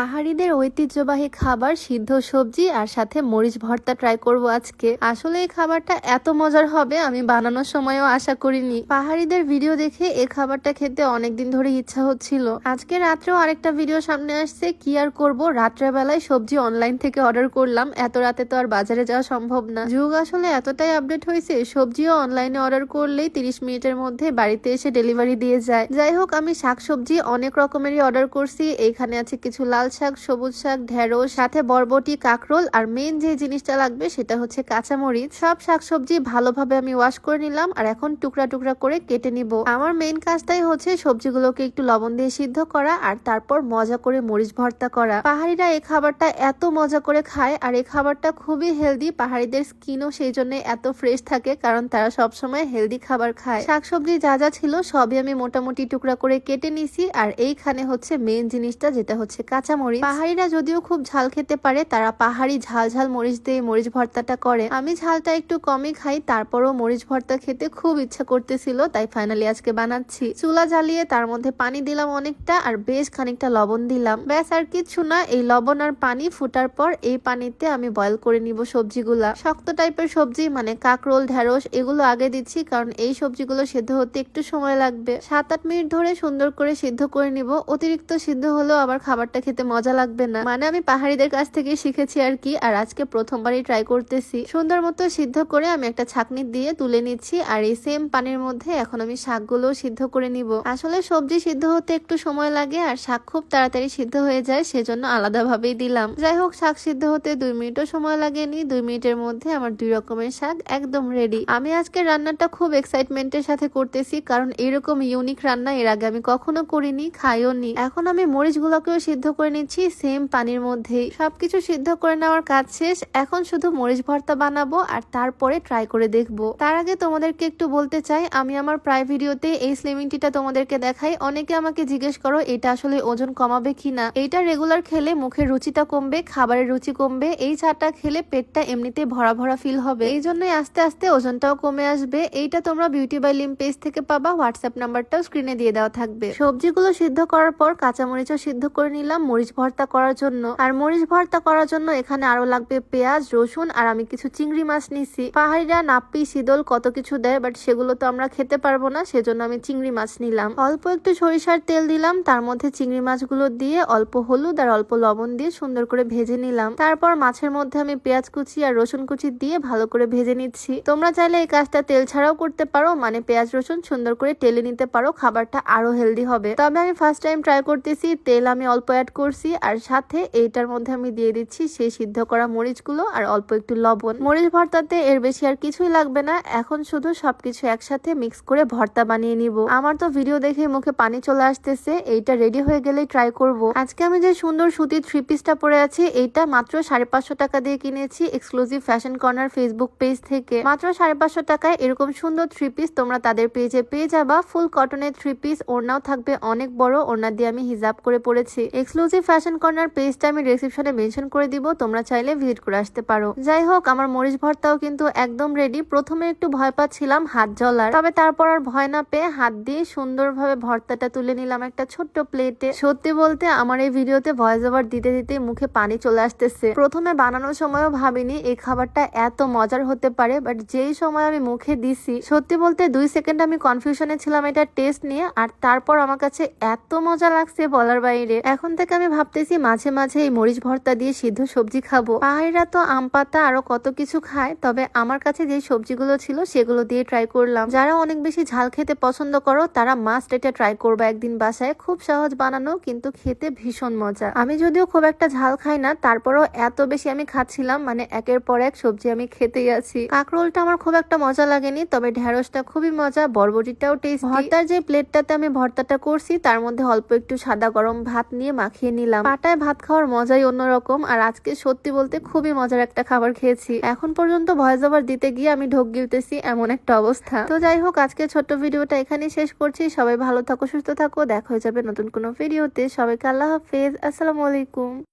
পাহাড়িদের ঐতিহ্যবাহী খাবার, সিদ্ধ সবজি আর সাথে মরিচ ভর্তা ট্রাই করব আজকে। আসলে এই খাবারটা এত মজার হবে, আমি বানানোর সময়ও আশা করিনি। পাহাড়িদের ভিডিও দেখে এই খাবারটা খেতে অনেকদিন ধরে ইচ্ছা হচ্ছিল। আজকে রাত্রেও আরেকটা ভিডিও সামনে আসছে, কি আর করব? রাত্রেবেলায় সবজি অনলাইন থেকে অর্ডার করলাম, এত রাতে তো আর বাজারে যাওয়া সম্ভব না। যুগ আসলে এতটাই আপডেট হয়েছে, সবজিও অনলাইনে অর্ডার করলেই তিরিশ মিনিটের মধ্যে বাড়িতে এসে ডেলিভারি দিয়ে যায়। যাই হোক, আমি শাকসবজি অনেক রকমেরই অর্ডার করছি এইখানে আছে কিছু লাল শাক সবুজ শাক, ঢেঁড়স, সাথে বরবটি, কাকরোল আর মেন যে জিনিসটা লাগবে সেটা হচ্ছে কাঁচামরিচ। সব শাকসবজি ভালোভাবে আমি ওয়াশ করে নিলাম আর এখন টুকরা টুকরা করে কেটে নিব। আমার মেন কাজটাই হচ্ছে সবজিগুলোকে একটু লবণ দিয়ে সিদ্ধ করা আর তারপর মজা করে মরিচ ভর্তা করা। পাহাড়িরা এই খাবারটা এত মজা করে খায় আর এই খাবারটা খুবই হেলদি পাহাড়িদের স্কিনও সেই জন্য এত ফ্রেশ থাকে কারণ তারা সবসময় হেলদি খাবার খায়। শাকসবজি যা যা ছিল সবই আমি মোটামুটি টুকরা করে কেটে নিছি আর এইখানে হচ্ছে মেন জিনিসটা যেটা হচ্ছে কাঁচামরিচ পাহাড়িরা যদিও খুব ঝাল খেতে পারে, তারা পাহাড়ি ঝাল ঝাল মরিচ দিয়ে মরিচ ভর্তাটা করে। আমি ঝালটা একটু কমই খাই, তারপরও মরিচ ভর্তা খেতে খুব ইচ্ছা করতেছিল, তাই ফাইনালি আজকে বানাচ্ছি। চুলা জ্বালিয়ে তার মধ্যে পানি দিলাম অনেকটা, আর বেশ খানিকটা লবণ দিলাম। ব্যাস, আর কিছু না, এই লবণ আর পানি ফুটার পর এই পানিতে আমি বয়ল করে নিব সবজিগুলা। শক্ত টাইপের সবজি মানে কাকরোল, ঢেঁড়স, এগুলো আগে দিচ্ছি, কারণ এই সবজিগুলো সেদ্ধ হতে একটু সময় লাগবে। সাত আট মিনিট ধরে সুন্দর করে সিদ্ধ করে নিব। অতিরিক্ত সিদ্ধ হলেও আবার খাবারটা খেতে মজা লাগবে না। মানে আমি পাহাড়িদের কাছ থেকে শিখেছি আর কি। আর আজকে প্রথমবারই ট্রাই করতেছি। সুন্দর মতো সিদ্ধ করে আমি একটা ছাকনি দিয়ে তুলে নিচ্ছি। আর এই সেম পানির মধ্যে এখন আমি শাকগুলো সিদ্ধ করে নিব। আসলে সবজি সিদ্ধ হতে একটু সময় লাগে আর শাক খুব তাড়াতাড়ি সিদ্ধ হয়ে যায়, সেজন্য আলাদাভাবেই দিলাম। যাই হোক, শাক সিদ্ধ হতে দুই মিনিটও সময় লাগেনি। দুই মিনিটের মধ্যে আমার দুই রকমের শাক একদম রেডি আমি আজকে রান্নাটা খুব এক্সাইটমেন্টের সাথে করতেছি, কারণ এরকম ইউনিক রান্না এর আগে আমি কখনো করিনি খাইও নি এখন আমি মরিচগুলোকেও সিদ্ধ করে নিচ্ছি সেম পানির মধ্যেই। সবকিছু সিদ্ধ করে নেওয়ার কাজ শেষ। এখন শুধু মরিচ ভর্তা বানাবো আর তারপরে ট্রাই করে দেখব। তার আগে তোমাদেরকে একটু বলতে চাই, আমি আমার প্রায় ভিডিওতে এই স্লিমিং টিটা তোমাদেরকে দেখাই। অনেকে আমাকে জিজ্ঞেস করো, এটা আসলে ওজন কমাবে কিনা এইটা রেগুলার খেলে মুখের রুচিটা কমবে, খাবারের রুচি কমবে। এই চাটা খেলে পেটটা এমনিতে ভরা ভরা ফিল হবে। এই জন্যই আস্তে আস্তে ওজনটাও কমে আসবে। এইটা তোমরা বিউটি বাই লিম পেজ থেকে পাবা হোয়াটসঅ্যাপ নাম্বারটাও স্ক্রিনে দিয়ে দেওয়া থাকবে। সবজিগুলো সিদ্ধ করার পর কাঁচামরিচও সিদ্ধ করে নিলাম, মরিচ ভর্তা করার জন্য। আর মরিচ ভর্তা করার জন্য এখানে আরও লাগবে পেঁয়াজ, রসুন, আর আমি কিছু চিংড়ি মাছ নিছি। পাহাড়িরা নাপ্পি শীতল কত কিছু দেয় বাট সেগুলো তো আমরা খেতে পারব না, সেজন্য আমি চিংড়ি মাছ নিলাম। অল্প একটু সরিষার তেল দিলাম, তার মধ্যে চিংড়ি মাছগুলো দিয়ে অল্প হলুদ আর অল্প লবণ দিয়ে সুন্দর করে ভেজে নিলাম। তারপর মাছের মধ্যে আমি পেঁয়াজ কুচি আর রসুন কুচি দিয়ে ভালো করে ভেজে নিচ্ছি। তোমরা চাইলে এই কাজটা তেল ছাড়াও করতে পারো মানে পেঁয়াজ, রসুন সুন্দর করে টেলে নিতে পারো, খাবারটা আরও হেলদি হবে। তবে আমি ফার্স্ট টাইম ট্রাই করতেছি, তেল আমি অল্প অ্যাড করছি আর সাথে এইটার মধ্যে আমি দিয়ে দিচ্ছি সেই সিদ্ধ করা মরিচগুলো আর অল্প একটু লবণ। মরিচ ভর্তাতে এর বেশি আর কিছুই লাগবে না। এখন শুধু সবকিছু একসাথে মিক্স করে ভর্তা বানিয়ে নিব। আমার তো ভিডিও দেখে মুখে পানি চলে আসতেছে। এইটা রেডি হয়ে গেলেই ট্রাই করব। আজকে আমি যে সুন্দর সুতির থ্রি পিসটা পরে আছি, এইটা মাত্র সাড়ে পাঁচশো টাকা দিয়ে কিনেছি exclusive fashion corner Facebook page থেকে। মাত্র সাড়ে পাঁচশো টাকায় এরকম সুন্দর থ্রি পিস তোমরা তাদের পেজে পেয়ে যাবা। ফুল কটনের থ্রি পিস ওড়নাও থাকবে অনেক বড়। ওড়না দিয়ে আমি হিজাব করে পড়েছি এক্সক্লুসিভ ফ্যাশন কর্নার পেজটা আমি ডেসক্রিপশনে মেনশন করে দিব, তোমরা চাইলে ভিজিট করে আসতে পারো। যাই হোক, আমার মরিচ ভর্তাও কিন্তু একদম রেডি প্রথমে একটু ভয় পাচ্ছিলাম হাত জলার তবে তারপর আর ভয় না পেয়ে হাত দিয়ে সুন্দরভাবে ভর্তাটা তুলে নিলাম একটা ছোট্ট প্লেটে সত্যি বলতে, আমার এই ভিডিওতে ভয়েস ওভার দিতে দিতে মুখে পানি চলে আসতেছে। প্রথমে বানানোর সময়ও ভাবিনি এই খাবারটা এত মজার হতে পারে বাট যেই সময় আমি মুখে দিছি, সত্যি বলতে দুই সেকেন্ড আমি কনফিউশনে ছিলাম এটা টেস্ট নিয়ে, আর তারপর আমার কাছে এত মজা লাগছে বলার বাইরে। এখন থেকে আমি ভাবতেছি মাঝে মাঝে এই মরিচ ভর্তা দিয়ে সিদ্ধ সবজি খাব। পাহাড়িরা তো আম পাতা আরও কত কিছু খায়, তবে আমার কাছে যে সবজিগুলো ছিল সেগুলো দিয়ে ট্রাই করলাম। যারা অনেক বেশি ঝাল খেতে পছন্দ করো, তারা মাস্ট এটা ট্রাই করবে একদিন বাসায়। খুব সহজ বানানো, কিন্তু খেতে ভীষণ মজা। আমি যদিও খুব একটা ঝাল খাই না, তারপরও এত বেশি আমি খাচ্ছিলাম মানে একের পর এক সবজি আমি খেতেই আছি। কাঁকরোলটা আমার খুব একটা মজা লাগেনি, তবে ঢেঁড়সটা খুবই মজা, বরবটিটাও টেস্ট ভর্তার যে প্লেটটাতে আমি ভর্তাটা করছি, তার মধ্যে অল্প একটু সাদা গরম ভাত নিয়ে মাখিয়ে নিলাম। পাটায় ভাত খাওয়ার মজাই অন্যরকম আর আজকে সত্যি বলতে খুবই মজার একটা খাবার খেয়েছি। এখন পর্যন্ত ভয়েস ওভার দিতে গিয়ে আমি ঢোক গিলতেছি এমন একটা অবস্থা। তো যাই হোক, আজকে ছোট্ট ভিডিওটা এখানেই শেষ করছি। সবাই ভালো থাকো, সুস্থ থাকো। দেখা হয়ে যাবে নতুন কোনো ভিডিওতে। সবাইকে আল্লাহ হাফেজ। আসসালামু আলাইকুম।